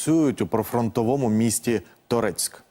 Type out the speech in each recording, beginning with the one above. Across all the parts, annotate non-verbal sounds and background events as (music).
Працюють у профронтовому місті Торецьк.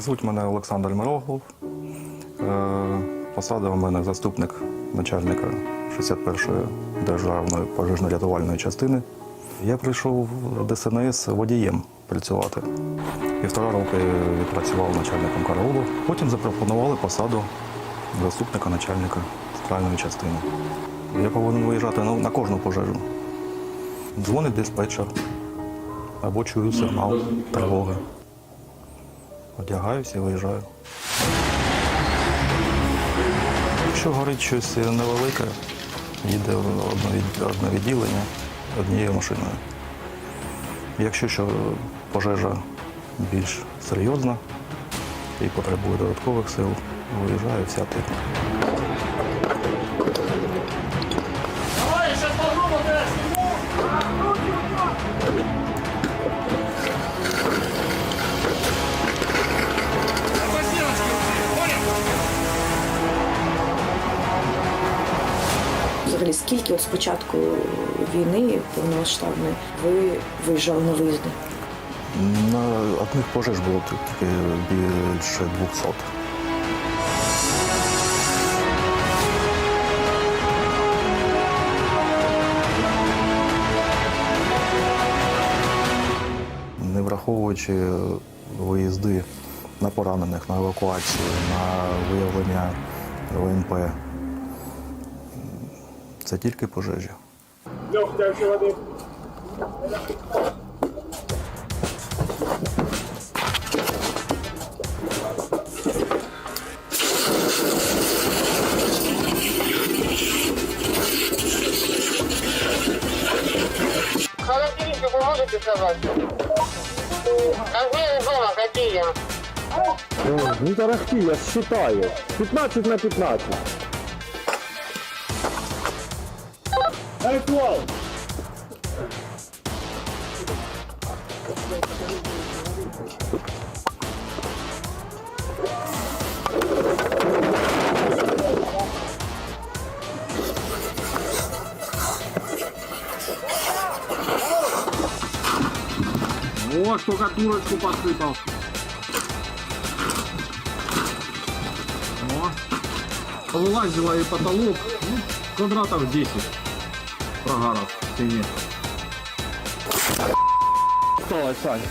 Звуть мене Олександр Мироглов. Е, Посада у мене заступник начальника 61-ї державної пожежно-рятувальної частини. Я прийшов в ДСНС водієм працювати. Півтора роки відпрацював начальником караулу. Потім запропонували посаду заступника начальника центральної частини. Я повинен виїжджати на, на кожну пожежу. Дзвонить диспетчер або чую сигнал тривоги. Одягаюся і виїжджаю. Якщо горить щось невелике, їде одне відділення однією машиною. Якщо що пожежа більш серйозна і потребує додаткових сил, виїжджає вся техніка. Взагалі, скільки от з початку війни повномасштабної ви виїжджали на виїзди? На одних пожеж було тільки більше 200. Не враховуючи виїзди на поранених, на евакуацію, на виявлення ВНП. Це тільки пожежі. Холодильник вы можете сказать? Какие зона, какие? Не тарахти, я считаю. 15 на 15. Эй, Клау! О, штукатурочку посыпал. О, вылазила и потолок. Ну, квадратов 10 прогаров в стене. Осталось, Саня.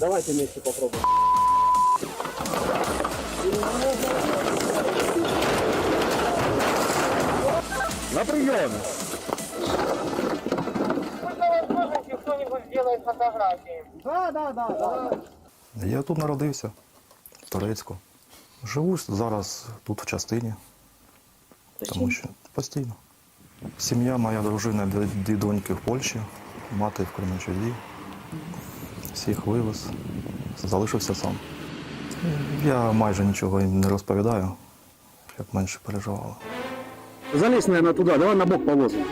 Давайте вместе попробуем. На. Сколько возможности кто-нибудь сделает фотографии? Я тут народився, в Торецьку. Живу зараз тут в частині, тому що постійно. Сім'я, моя дружина, дві, доньки в Польщі, мати в Кременчуді. Всіх вивез, залишився сам. Я майже нічого їм не розповідаю, щоб менше переживали. Залезь, наверное, туда. Давай на бок положим.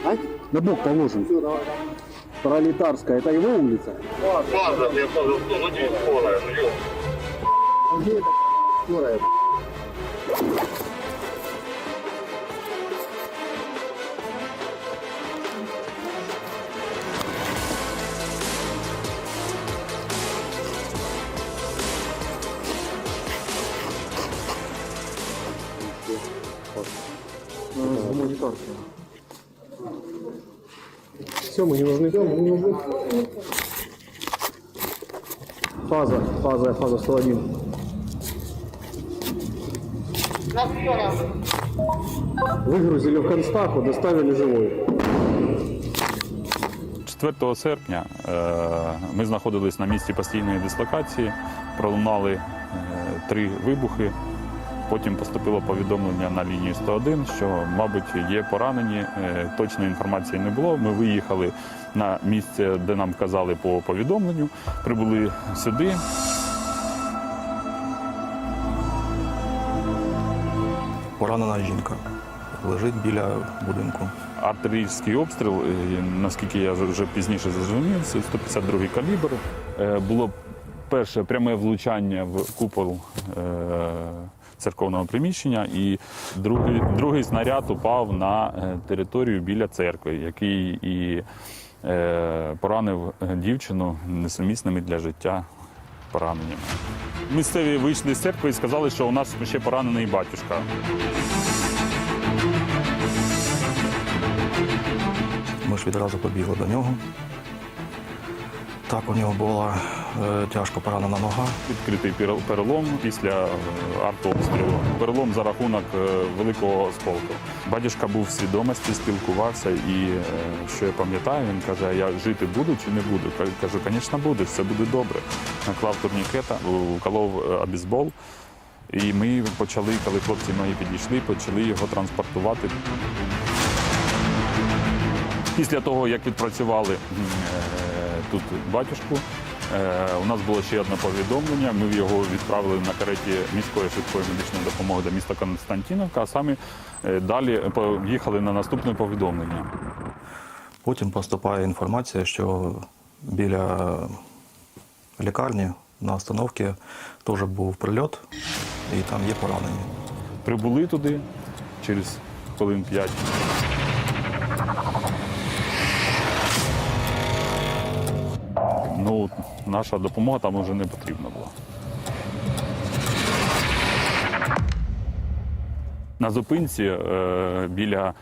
На бок положим. Пролетарская. Это его улица? Где это скорая? Гуманитарская. Все, мы не нужны. Все, мы не нужны. Фаза, фаза, фаза 101. Выгрузили в Констаху, доставили живой. 4 серпня е, ми знаходились на місці постійної дислокації, пролунали е, три вибухи. Потім поступило повідомлення на лінію 101, що, мабуть, є поранені. Е, Точної інформації не було. Ми виїхали на місце, де нам казали по повідомленню. Прибули сюди. Поранена жінка лежить біля будинку. Артилерійський обстріл, е, наскільки я вже пізніше зрозумів, це 152 калібр. Е, Було перше пряме влучання в купол е, церковного приміщення, і другий, другий снаряд упав на територію біля церкви, який і поранив дівчину несумісними для життя пораненнями. Місцеві вийшли з церкви і сказали, що у нас ще поранений батюшка. Ми ж відразу побігли до нього. Так, у нього була е, тяжко поранена нога. Відкритий перелом після е, артобстрілу. Перелом за рахунок е, великого осколку. Батюшка був в свідомості, спілкувався, і е, що я пам'ятаю, він каже: я жити буду чи не буду? Кажу, звісно, будеш, все буде добре. Наклав турнікета, уколов обізбол. І ми почали, коли хлопці мої підійшли, почали його транспортувати. Після того, як відпрацювали тут батюшку, е, у нас було ще одне повідомлення. Ми його відправили на кареті міської швидкої медичної допомоги до міста Константіновка, а самі е, далі поїхали на наступне повідомлення. Потім поступає інформація, що біля лікарні на остановці теж був прильот, і там є поранені. Прибули туди через хвилин п'ять. Ну, наша допомога там вже не потрібна була. На зупинці е, біля,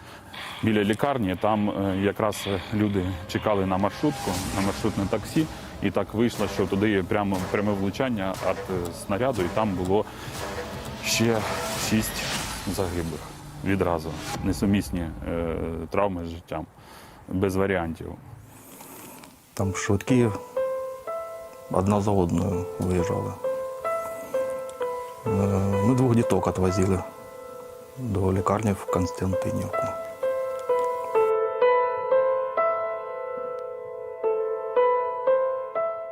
біля лікарні там е, якраз люди чекали на маршрутку, на маршрутне таксі, і так вийшло, що туди прямо пряме влучання від снаряду, і там було ще шість загиблих відразу. Несумісні е, травми з життям, без варіантів. Там швидкі одна за одною виїжджали. Е, Ми двох діток відвозили до лікарні в Константинівку.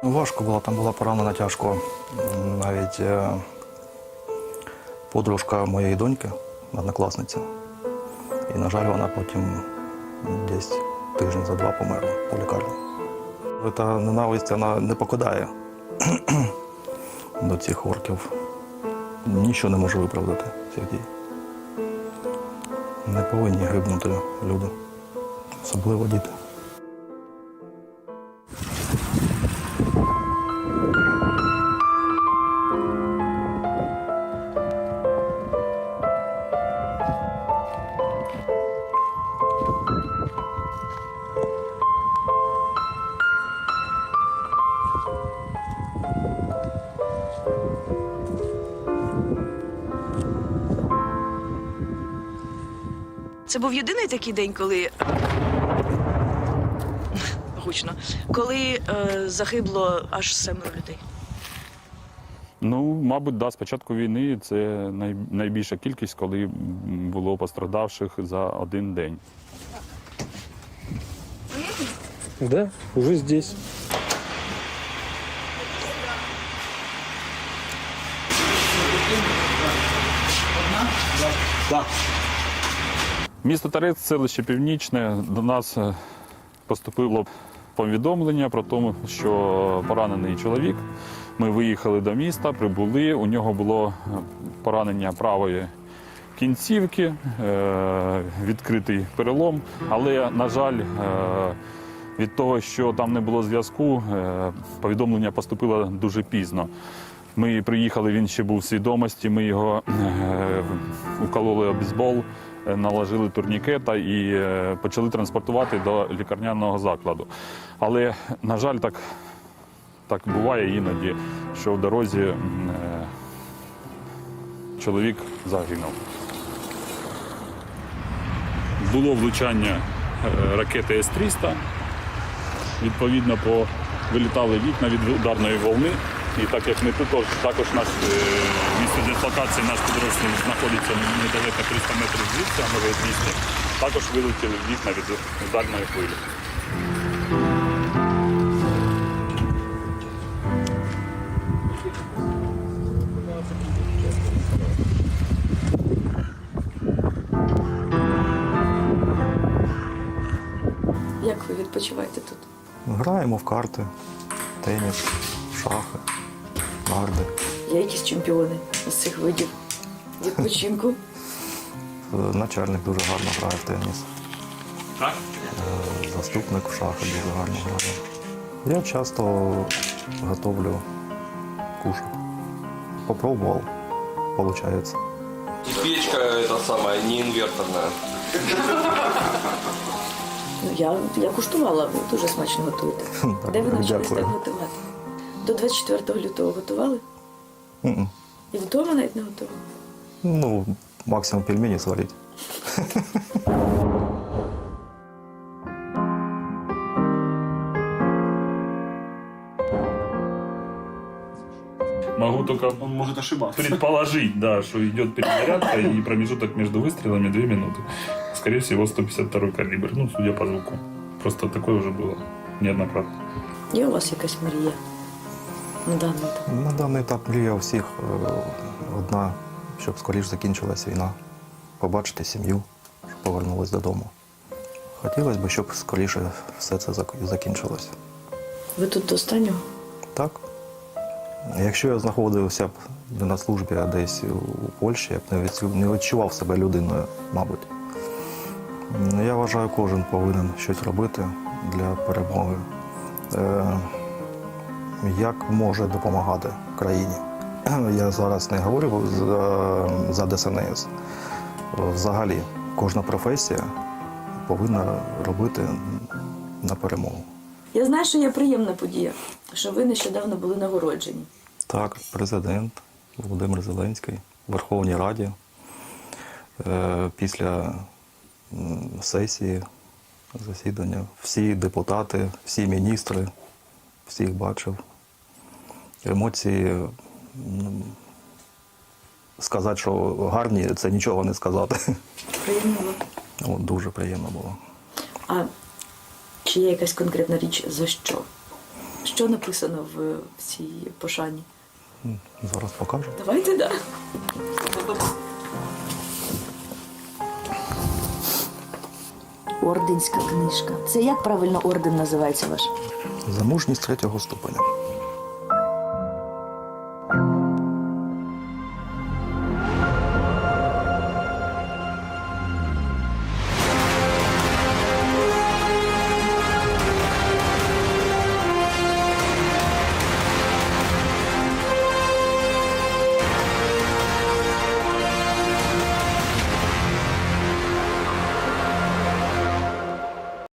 Важко було, там була поранена тяжко. Навіть е, подружка моєї доньки, однокласниця. І, на жаль, вона потім десь тиждень за два померла у лікарні. Та ненависть вона не покидає до цих орків. Нічого не може виправдати цих дій. Не повинні гибнути люди, особливо діти. Це був єдиний такий день, коли гучно, коли е, загибло аж семеро людей. Ну, мабуть, да, з початку війни це най, найбільша кількість, коли було пострадавших за один день. Да, уже здесь. Місто Тарець, селище Північне, до нас е, поступило повідомлення про те, що поранений чоловік. Ми виїхали до міста, прибули. У нього було е, поранення правої кінцівки, е, відкритий перелом. Але, на жаль, від того, що там не було зв'язку, повідомлення поступило дуже пізно. Ми приїхали, він ще був в свідомості. Ми його укололи обізбол, наложили турнікета і е, почали транспортувати до лікарняного закладу. Але, на жаль, так, так буває іноді, що в дорозі е, чоловік загинув. Було влучання е, ракети С-300. Відповідно, по вилітали вікна від ударної волни. І так як ми тут також наш е, Місце дислокації наш підрозділ знаходиться недалеко 300 метрів звідси, а нове місце. Також вилетіли в вікна від ударної хвилі. Як ви відпочиваєте тут? Граємо в карти, теніс, шахи, гарди. Є якісь чемпіони з цих видів відпочинку? Е, Начальник дуже гарно грає в теніс. Так? Е, Заступник в шахи дуже гарно грає. Я часто готовлю кушать. Попробував, виходить. И печка это самая, не инверторная. Ну, я, я куштувала, дуже смачно готуєте. (laughs) Де ви навчились дякую. так готувати? До 24 лютого готували? М-м. І вдома навіть не готували? Ну, максимум пельмені сварити. Могу только Он может ошибаться. предположить, да, что идет перезарядка и промежуток между выстрелами 2 минуты. Скорее всего, 152 калибр, ну, судя по звуку. Просто такое уже было неоднократно. Є у вас якась мрія На даний етап? На даний етап мрія у всіх е, одна, щоб скоріш закінчилась війна, побачити сім'ю, щоб повернулись додому. Хотілося б, щоб скоріше все це зак- закінчилось. Ви тут до останнього? Так. Якщо я знаходився б на службі десь у Польщі, я б не відчував себе людиною, мабуть. Я вважаю, кожен повинен щось робити для перемоги. Е, Як може допомагати країні? (clears throat) Я зараз не говорю за, за ДСНС. Взагалі, кожна професія повинна робити на перемогу. Я знаю, що є приємна подія, що ви нещодавно були нагороджені. Так, президент Володимир Зеленський в Верховній Раді е, після сесії засідання всі депутати, всі міністри, всіх бачив. Емоції сказати, що гарні, це нічого не сказати. Приємно було. О, дуже приємно було. А чи є якась конкретна річ за що? Що написано в, цій пошані? Зараз покажу. Давайте да. Орденська книжка. Це як правильно орден називається ваш? За мужність третього ступеня.